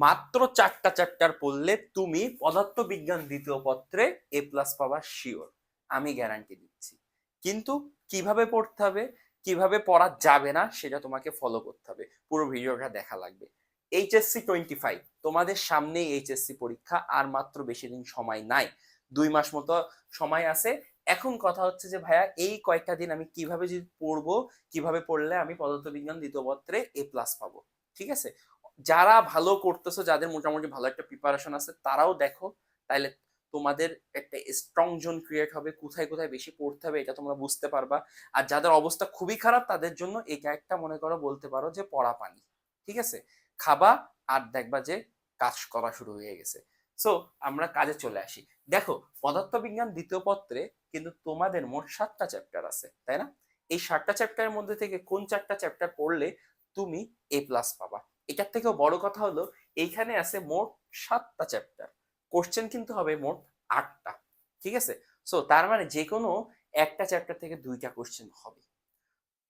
মাত্র চারটা চ্যাপ্টার পড়লে তুমি পদার্থবিজ্ঞান দ্বিতীয় পত্রে এ প্লাস পাবা শিওর আমি গ্যারান্টি দিচ্ছি। কিন্তু কীভাবে পড়তে হবে, কীভাবে পড়া যাবে না, সেটা তোমাকে ফলো করতে হবে। পুরো ভিডিওটা দেখা লাগবে। এইচএসসি টোয়েন্টি ফাইভ তোমাদের সামনেই এইচএসসি পরীক্ষা, আর মাত্র বেশি দিন সময় নাই। দুই মাস মতো সময় আছে। এখন কথা হচ্ছে যে, ভাইয়া, এই কয়েকটা দিন আমি কীভাবে যদি পড়ব, কীভাবে পড়লে আমি পদার্থবিজ্ঞান দ্বিতীয় পত্রে এ প্লাস পাবো? ঠিক আছে? যারা ভালো করতেছো, যাদের মোটামুটি ভালো একটা প্রিপারেশন আছে, তারাও দেখো, তাইলে তোমাদের একটা স্ট্রং জোন ক্রিয়েট হবে, কোথায় কোথায় বেশি পড়তে হবে এটা তোমরা বুঝতে পারবা। আর যাদের অবস্থা খুবই খারাপ, তাদের জন্য এটা একটা মনে করো, বলতে পারো যে পড়া পানি, ঠিক আছে? খাবা আর দেখবা যে কাজ করা শুরু হয়ে গেছে। সো আমরা কাজে চলে আসি। দেখো, পদার্থবিজ্ঞান দ্বিতীয় পত্রে কিন্তু তোমাদের মোট সাতটা চ্যাপ্টার আছে, তাই না? এই সাতটা চ্যাপ্টারের মধ্যে থেকে কোন চারটা চ্যাপ্টার পড়লে তুমি এ প্লাস পাবা? এটার থেকেও বড় কথা হলো, এইখানে আছে মোট সাতটা চ্যাপ্টার কোশ্চেন কিন্তু হবে মোট আটটা, ঠিক আছে? সো তার মানে যে কোনো একটা চ্যাপ্টার থেকে দুইটা কোশ্চেন হবে।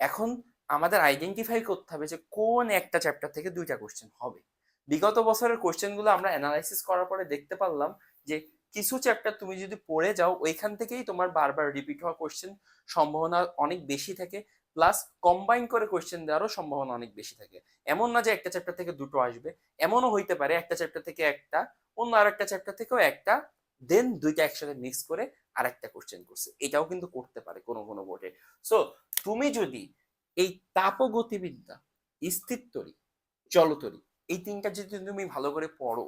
এখন আমাদের আইডেন্টিফাই করতে হবে যে কোন একটা চ্যাপ্টার থেকে দুইটা কোশ্চেন হবে। বিগত বছরের কোশ্চেনগুলো আমরা অ্যানালাইসিস করার পরে দেখতে পারলাম যে কিছু চ্যাপ্টার তুমি যদি পড়ে যাও, ওইখান থেকেই তোমার বারবার রিপিট হওয়া কোশ্চেন সম্ভাবনা অনেক বেশি থাকে। প্লাস কম্বাইন করে কোশ্চেন দেওয়ারও সম্ভাবনা অনেক বেশি থাকে। এমন না যে একটা চ্যাপ্টার থেকে দুটো আসবে, এমনও হইতে পারে একটা চ্যাপ্টার থেকে একটা, অন্য আর একটা চ্যাপ্টার থেকেও একটা দেন দুইটা একসাথে মিক্স করে আর একটা কোশ্চেন করছে। এটাও কিন্তু করতে পারে কোনো কোনো বোর্ডে সো তুমি যদি এই তাপগতিবিদ্যা, স্থিরতরি জলতরি এই তিনটা যদি তুমি ভালো করে পড়ো,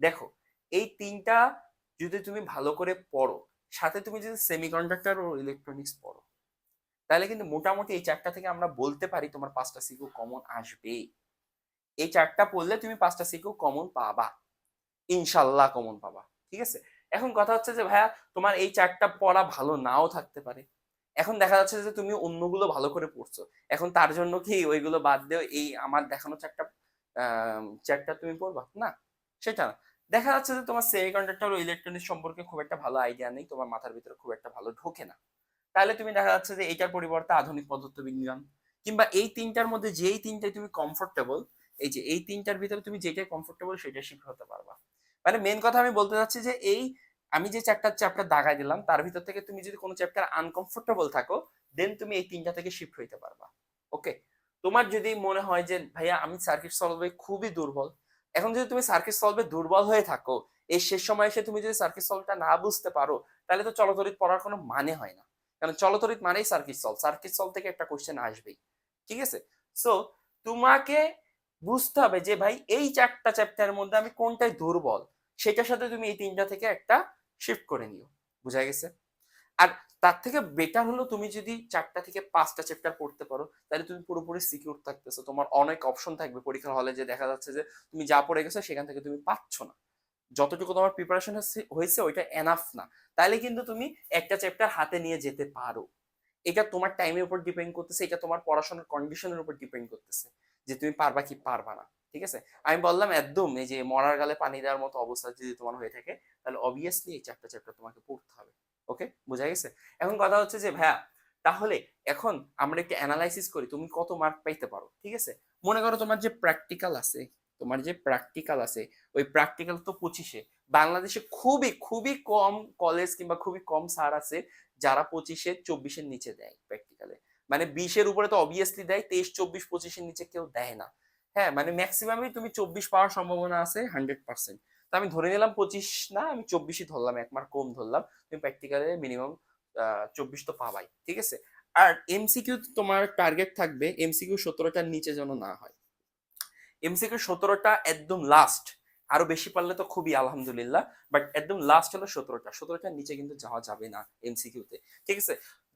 দেখো, এই তিনটা যদি তুমি ভালো করে পড়ো, সাথে তুমি যদি সেমিকন্ডাক্টর ও ইলেকট্রনিক্স পড়ো তাহলে কিন্তু মোটামুটি এই চারটা থেকে আমরা বলতে পারি তোমার পাঁচটা সিকিউ কমন আসবে। এই চারটা পড়লে তুমি পাঁচটা সিকিউ কমন পাবা। ইনশাল্লাহ কমন পাবা, ঠিক আছে? এখন কথা হচ্ছে যে, ভাইয়া, তোমার এই চারটা পড়া ভালো নাও থাকতে পারে। এখন দেখা যাচ্ছে যে, তুমি অন্যগুলো ভালো করে পড়ছো। এখন তার জন্য কি ওইগুলো বাদ দিও এই আমার দেখানো চারটা চ্যাপ্টার তুমি পড়বা? না, সেটা না। দেখা যাচ্ছে যে, তোমার সেমিকন্ডাক্টর ও ইলেকট্রনিক্স সম্পর্কে খুব একটা ভালো আইডিয়া নেই। তোমার মাথার ভিতরে খুব একটা ভালো ঢোকে না। তাহলে তুমি দেখা যাচ্ছে যে এইটার পরিবর্তে আধুনিক পদার্থ বিজ্ঞান কিংবা এই তিনটার মধ্যে যেই তিনটায় তুমি কমফোর্টেবল এই যে এই তিনটার ভিতরে তুমি যেটাই কমফোর্টেবল সেটা শিখে হতে পারবা। মানে মেন কথা আমি বলতে চাচ্ছি যে এই আমি যে চারটা চ্যাপ্টার দাগাই দিলাম, তার ভিতর থেকে তুমি যদি কোনো চ্যাপ্টার আনকমফোর্টেবল থাকো দেন তুমি এই তিনটা থেকে শিফট হইতে পারবা। ওকে তোমার যদি মনে হয় যে, ভাইয়া, আমি সার্কিট সলভে খুবই দুর্বল। এখন যদি তুমি সার্কিট সলভে দুর্বল হয়ে থাকো, এই শেষ সময় এসে তুমি যদি সার্কিট সলভটা না বুঝতে পারো, তাহলে তো চলতরিত পড়ার কোনো মানে হয় না। কারণ চলতরিত মানেই সার্কিট সলভ সার্কিট সলভ থেকে একটা কোশ্চেন আসবেই। ঠিক আছে? সো তোমাকে বুঝতে হবে যে ভাই, এই চারটা চ্যাপ্টারের মধ্যে আমি কোনটাই দুর্বল, সেটার সাথে তুমি এই তিনটা থেকে একটা শিফট করে নিও। বুঝা গেছে? আর তার থেকে বেটার হলো তুমি যদি চারটা থেকে পাঁচটা চ্যাপ্টার পড়তে পারো, তাহলে তুমি পুরোপুরি সিকিউর থাকতেছো। তোমার অনেক অপশন থাকবে পরীক্ষার হলে যে দেখা যাচ্ছে যে তুমি যা পড়ে গেছো, সেখান থেকে তুমি পাচ্ছ না। যতটুকু তোমার প্রিপারেশন হয়েছে ওইটা এনাফ না। তাহলে কিন্তু তুমি একটা চ্যাপ্টার হাতে নিয়ে যেতে পারো। এটা তোমার টাইমের উপর ডিপেন্ড করতেছে, এটা তোমার পড়াশোনার কন্ডিশনের উপর ডিপেন্ড করতেছে যে তুমি পারবা কি পারবা না, ঠিক আছে? আমি বললাম একদম, এই যে মরার গালে পানি দেওয়ার মতো অবস্থা যদি তোমার হয়ে থাকে, তাহলে অবভিয়াসলি এই চারটা চ্যাপ্টার তোমাকে পড়তে হবে ওকে বোঝা গেছে? এখন কথা হচ্ছে যে, ভাইয়া, তাহলে এখন আমরা একটু অ্যানালাইসিস করি, তুমি কত মার্ক পাইতে পারো, ঠিক আছে? মনে করো তোমার যে প্র্যাকটিক্যাল আছে তোমার যে প্র্যাকটিক্যাল আছে, ওই প্র্যাকটিক্যাল তো পঁচিশে। বাংলাদেশে খুবই খুবই কম কলেজ কিংবা খুবই কম স্যার আছে যারা পঁচিশে, চব্বিশের নিচে দেয় প্র্যাকটিক্যালে মানে বিশের উপরে তো অবভিয়াসলি দেয়, তেইশ, চব্বিশ, পঁচিশের নিচে কেউ দেয় না। হ্যাঁ মানে ম্যাক্সিমামই তুমি চব্বিশ পাওয়ার সম্ভাবনা আছে হান্ড্রেড পার্সেন্ট তো আমি ধরে নিলাম পঁচিশ না, আমি চব্বিশই ধরলাম, এক মার্ক কম ধরলাম। তুমি প্র্যাকটিক্যালে মিনিমাম চব্বিশ তো পাবাই, ঠিক আছে? আর এমসিকিউ তোমার টার্গেট থাকবে এমসিকিউ সতেরোটার নিচে যেন না হয়। এমসিকিউ সতেরোটা একদম লাস্ট আরও বেশি পারলে তো খুবই আলহামদুলিল্লাহ বাট একদম লাস্ট হলো সতেরোটা। সতেরোটার নিচে কিন্তু যাওয়া যাবে না এমসিকিউতে ঠিক আছে?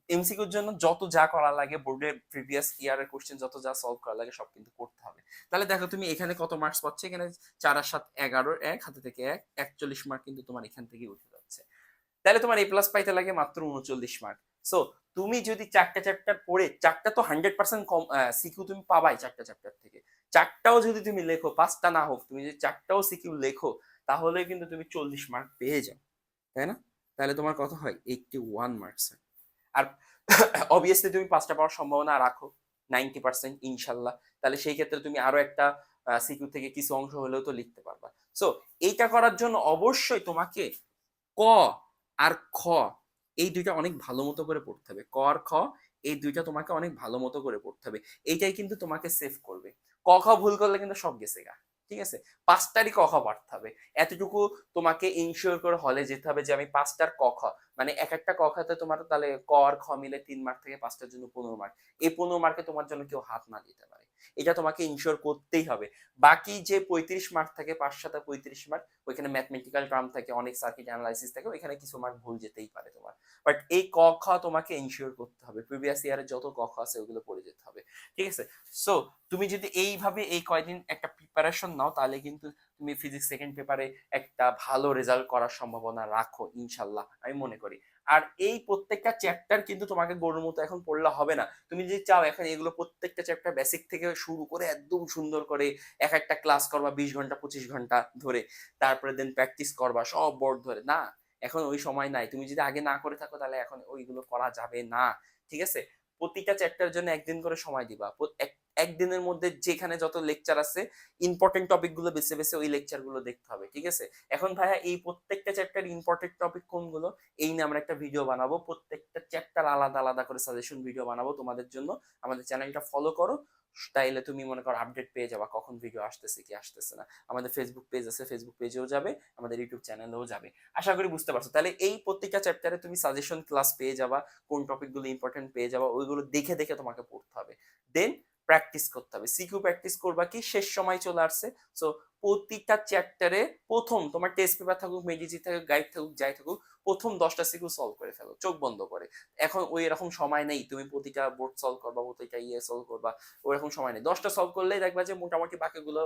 এমসিকিউর জন্য যত যা করা লাগে বোর্ডের প্রিভিয়াস ইয়ারের কোশ্চেন যত যা সলভ করা লাগে, সব কিন্তু করতে হবে। তাহলে দেখো তুমি এখানে কত মার্কস পাচ্ছ? এখানে চার আর সাত এগারো, এক, হাতে থেকে এক, একচল্লিশ মার্ক কিন্তু তোমার এখান থেকে উঠে যাচ্ছে। তাহলে তোমার এ প্লাস পাইতে লাগে মাত্র উনচল্লিশ মার্ক সো তুমি যদি চারটা চ্যাপ্টার পড়ে, চারটা তো হান্ড্রেড পার্সেন্ট কম সিকিউ তুমি পাবাই চারটা চ্যাপ্টার থেকে। চারটাও যদি তুমি লেখো, পাঁচটা না হোক, তুমি যদি চারটাও সিকিউ লেখো, তাহলে কিন্তু তুমি চল্লিশ মার্ক পেয়ে যাও, তাই না? তাহলে তোমার কত হয়? এইটটি ওয়ান মার্কস আর অবভিয়াসলি তুমি পাঁচটা পাওয়ার সম্ভাবনা রাখো নাইনটি পার্সেন্ট ইনশাল্লাহ। তাহলে সেই ক্ষেত্রে তুমি আরও একটা সিকিউ থেকে কিছু অংশ হলেও তো লিখতে পারবা। সো এইটা করার জন্য অবশ্যই তোমাকে ক আর খ, এই দুইটা অনেক ভালো মতো করে পড়তে হবে। ক আর খ, এই দুইটা তোমাকে অনেক ভালো মতো করে পড়তে হবে। এইটাই কিন্তু তোমাকে সেভ করবে। ক খ ভুল করলে কিন্তু সব গেছে গা, ঠিক আছে? পাঁচটারই ক খ পারতে হবে। এতটুকু তোমাকে ইনশিওর করে হলে যেতে হবে যে আমি পাঁচটার ক খ মানে এক একটা ক খাতে তোমার তাহলে কর খ মিলে তিন মার্ক থেকে পাঁচটার জন্য পনেরো মার্ক এই পনেরো মার্কে তোমার জন্য কেউ হাত না দিতে পারে। এটা তোমাকে ইনশিওর করতেই হবে। বাকি যে পঁয়ত্রিশ মার্ক থাকে, পাঁচ সাথে পঁয়ত্রিশ মার্ক ওইখানে ম্যাথমেটিক্যাল টার্ম থাকে, অনেক সার্কিট অ্যানালাইসিস থাকে, ওইখানে কিছু মার্ক ভুল যেতেই পারে তোমার। বাট এই ক, খ তোমাকে ইনশিওর করতে হবে। প্রিভিয়াস ইয়ারে যত ক, খ আছে, ওগুলো পড়ে যেতে হবে। ঠিক আছে? সো তুমি যদি এইভাবে এই কয়দিন একটা প্রিপারেশন নাও, তাহলে কিন্তু তুমি ফিজিক্স সেকেন্ড পেপারে একটা ভালো রেজাল্ট করার সম্ভাবনা রাখো, ইনশাল্লাহ, আমি মনে করি। আর এই প্রত্যেকটা চ্যাপ্টার কিন্তু তোমাকে গরুর মতো এখন পড়লে হবে না। তুমি যদি চাও এখন এগুলো প্রত্যেকটা চ্যাপ্টার বেসিক থেকে শুরু করে একদম সুন্দর করে এক একটা ক্লাস করবা বিশ ঘণ্টা, পঁচিশ ঘণ্টা ধরে, তারপরে দেন প্র্যাকটিস করবা, সব বোর্ড ধরে। না, এখন ওই সময় নাই। তুমি যদি আগে না করে থাকো তাহলে এখন ওইগুলো করা যাবে না, ঠিক আছে? প্রতিটা চ্যাপ্টারের জন্য একদিন করে সময় দিবা। একদিনের মধ্যে যেখানে যত লেকচার আছে ইম্পর্টেন্ট টপিকগুলো বেছে বেছে ওই লেকচারগুলো দেখতে হবে, ঠিক আছে? এখন ভাইয়া এই প্রত্যেকটা চ্যাপ্টার ইম্পর্টেন্ট টপিক কোনগুলো? এই নিয়ে আমরা একটা ভিডিও বানাবো, প্রত্যেকটা চ্যাপ্টার আলাদা আলাদা করে সাজেশন ভিডিও বানাবো তোমাদের জন্য। আমাদের চ্যানেলটা ফলো করো, তাইলে তুমি মনে করো আপডেট পেয়ে যাবা কখন ভিডিও আসতেছে, কি আসতেছে না। আমাদের ফেসবুক পেজ আছে ফেসবুক পেজেও যাবে, আমাদের ইউটিউব চ্যানেলেও যাবে। আশা করি বুঝতে পারছ। তাহলে এই প্রত্যেকটা চ্যাপ্টারে তুমি সাজেশন ক্লাস পেয়ে যাবা, কোন টপিকগুলো ইম্পর্টেন্ট পেয়ে যাবা, ওইগুলো দেখে দেখে তোমাকে পড়তে হবে। দেন প্র্যাকটিস করতে হবে। সিকিউ প্র্যাকটিস করবা কি? শেষ সময় চলে আসছে। সো প্রতিটা চ্যাপ্টারে প্রথম তোমার টেস্ট পেপার থাকুক মেডিজি থাকুক গাইড থাকুক, যাই থাকুক, প্রথম দশটা সিকিউ সলভ করে ফেলো। চোখ বন্ধ করে। এখন ওই এরকম সময় নেই। তুমি প্রতিটা বোর্ড সলভ করবা, প্রতিটা ইয়ে সলভ করবা ওইরকম সময় নেই। দশটা সলভ করলেই দেখবা যে মোটামুটি বাকিগুলো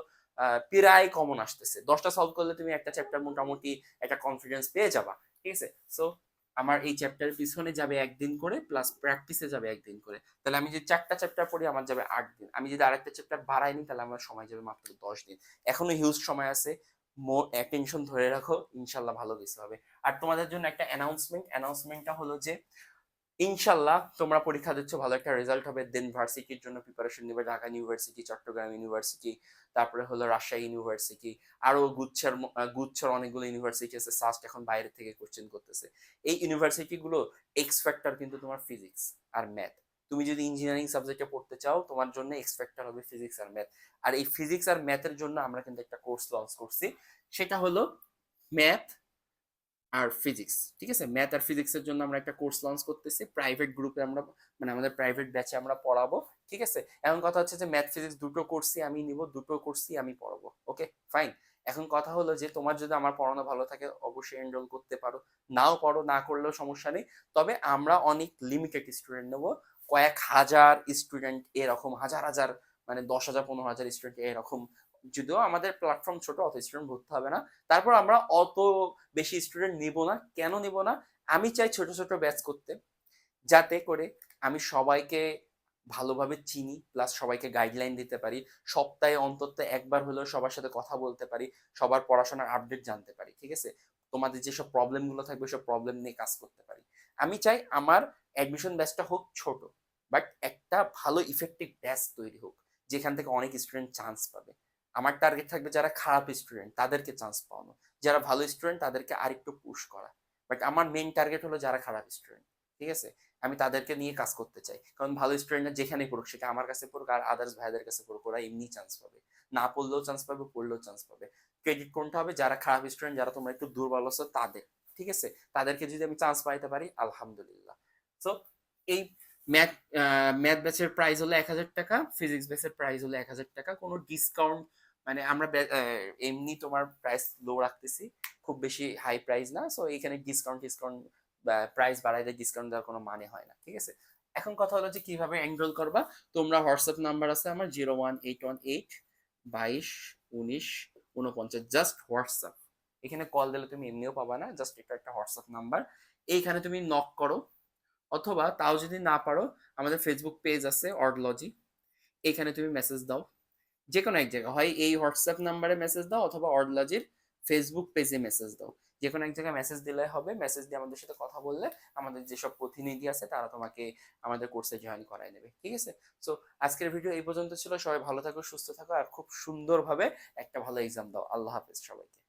প্রায় কমন আসতেছে। দশটা সলভ করলে তুমি একটা চ্যাপ্টার মোটামুটি একটা কনফিডেন্স পেয়ে যাবা। ঠিক আছে? সো আমার এই চ্যাপ্টারের পিছনে যাবে একদিন করে প্লাস প্র্যাকটিসে যাবে একদিন করে। তাহলে আমি যদি চারটা চ্যাপ্টার পড়ি, আমার যাবে আট দিন। আমি যদি আরেকটা চ্যাপ্টার বাড়াই নি তাহলে আমার সময় যাবে মাত্র দশ দিন। এখনও হিউজ সময় আছে। মোর অ্যাটেনশন ধরে রাখো। ইনশাল্লাহ ভালো কিছু হবে। আর তোমাদের জন্য একটা অ্যানাউন্সমেন্ট অ্যানাউন্সমেন্টটা হলো যে ইনশাল্লাহ তোমরা পরীক্ষা দিচ্ছ, ভালো একটা রেজাল্ট হবে। দেন ভার্সিটির জন্য প্রিপারেশন নেবে, ঢাকা ইউনিভার্সিটি চট্টগ্রাম ইউনিভার্সিটি তারপরে হলো রাজশাহী ইউনিভার্সিটি আরও গুচ্ছের গুচ্ছের অনেকগুলো ইউনিভার্সিটি আছে সাস্ট এখন বাইরে থেকে কোশ্চেন করতেছে। এই ইউনিভার্সিটি গুলো এক্স ফ্যাক্টর কিন্তু তোমার ফিজিক্স আর ম্যাথ তুমি যদি ইঞ্জিনিয়ারিং সাবজেক্টে পড়তে চাও, তোমার জন্য এক্স ফ্যাক্টর হবে ফিজিক্স আর ম্যাথ আর এই ফিজিক্স আর ম্যাথের জন্য আমরা কিন্তু একটা কোর্স লঞ্চ করছি। সেটা হলো ম্যাথ আর ফিজিক্স ঠিক আছে? ম্যাথ আর ফিজিক্সের জন্য আমরা একটা কোর্স লঞ্চ করতেছি। প্রাইভেট গ্রুপে আমরা মানে আমাদের প্রাইভেট ব্যাচে আমরা পড়াবো, ঠিক আছে? এখন কথা হচ্ছে যে ম্যাথ ফিজিক্স দুটো কোর্সই আমি নিব, দুটো কোর্সই আমি পড়াবো ওকে ফাইন এখন কথা হলো যে তোমার যদি আমার পড়ানো ভালো থাকে, অবশ্যই এনরোল করতে পারো। নাও পড়ো, না করলেও সমস্যা নেই। তবে আমরা অনেক লিমিটেড স্টুডেন্ট নেব। কয়েক হাজার স্টুডেন্ট এরকম, হাজার হাজার মানে দশ হাজার, পনেরো হাজার স্টুডেন্ট এরকম যদিও আমাদের প্ল্যাটফর্ম ছোট, অত স্টুডেন্ট ভর্তি হবে না। তারপর আমরা অত বেশি স্টুডেন্ট নিব না। কেন নিব না? আমি চাই ছোট ছোট ব্যাচ করতে, যাতে করে আমি সবাইকে ভালোভাবে চিনি প্লাস সবাইকে গাইডলাইন দিতে পারি। সপ্তাহে অন্তত একবার হলেও সবার সাথে কথা বলতে পারি, সবার পড়াশোনার আপডেট জানতে পারি, ঠিক আছে? তোমাদের যেসব প্রবলেমগুলো থাকবে, সব প্রবলেম নিয়ে কাজ করতে পারি। আমি চাই আমার অ্যাডমিশন ব্যাচটা হোক ছোট বাট একটা ভালো ইফেক্টিভ ব্যাচ তৈরি হোক, যেখান থেকে অনেক স্টুডেন্ট চান্স পাবে। আমার টার্গেট থাকবে যারা খারাপ স্টুডেন্ট তাদেরকে চান্স পাওয়ানো। যারা ভালো স্টুডেন্ট তাদেরকে আরেকটু পুশ করা। বাট আমার মেইন টার্গেট হলো যারা খারাপ স্টুডেন্ট ঠিক আছে? আমি তাদেরকে নিয়ে কাজ করতে চাই। কারণ ভালো স্টুডেন্টরা যেখানে পড়ুক, সেটা আমার কাছে পড়ুক আর আদার্স ভাইদের কাছে পড়ুক, ওরা এমনি চান্স পাবে। না পড়লেও চান্স পাবে, পড়লেও চান্স পাবে। ক্রেডিট কোনটা হবে? যারা খারাপ স্টুডেন্ট যারা তোমরা একটু দুর্বল আছো, তাদের, ঠিক আছে? তাদেরকে যদি আমি চান্স পাইতে পারি, আলহামদুলিল্লাহ। সো এই ম্যাথ ম্যাথ ব্যাচের প্রাইস হলো এক হাজার টাকা ফিজিক্স ব্যাচের প্রাইস হলো এক হাজার টাকা। কোনো ডিসকাউন্ট মানে আমরা এমনি তোমার প্রাইস লো রাখতেছি, খুব বেশি হাই প্রাইস না সো এখানে ডিসকাউন্ট ডিসকাউন্ট প্রাইস বাড়াইলে ডিসকাউন্ট দেওয়ার কোনো মানে হয় না, ঠিক আছে? এখন কথা হলো যে কীভাবে এনরোল করবা, তোমরা হোয়াটসঅ্যাপ নাম্বার আছে আমার zero one eight one eight বাইশ, উনিশ উনপঞ্চাশ জাস্ট হোয়াটসঅ্যাপ এখানে কল দিলে তুমি এমনিও পাবা না জাস্ট এটা একটা হোয়াটসঅ্যাপ নাম্বার এইখানে তুমি নক করো, অথবা তাও যদি না পারো, আমাদের ফেসবুক পেজ আছে অর্ডলজি এখানে তুমি মেসেজ দাও। যে কোনো এক জায়গায়। হয় এই হোয়াটসঅ্যাপ নাম্বারে মেসেজ দাও অথবা অর্ডলজির ফেসবুক পেজে মেসেজ দাও। যে কোনো এক জায়গায় মেসেজ দিলে হবে মেসেজ দিয়ে আমাদের সাথে কথা বললে আমাদের যেসব প্রতিনিধি আছে তারা তোমাকে আমাদের কোর্সে জয়েন করাই নেবে। ঠিক আছে? সো আজকের ভিডিও এই পর্যন্ত ছিল। সবাই ভালো থাকো, সুস্থ থাকো আর খুব সুন্দরভাবে একটা ভালো এক্সাম দাও। আল্লাহ হাফেজ সবাইকে।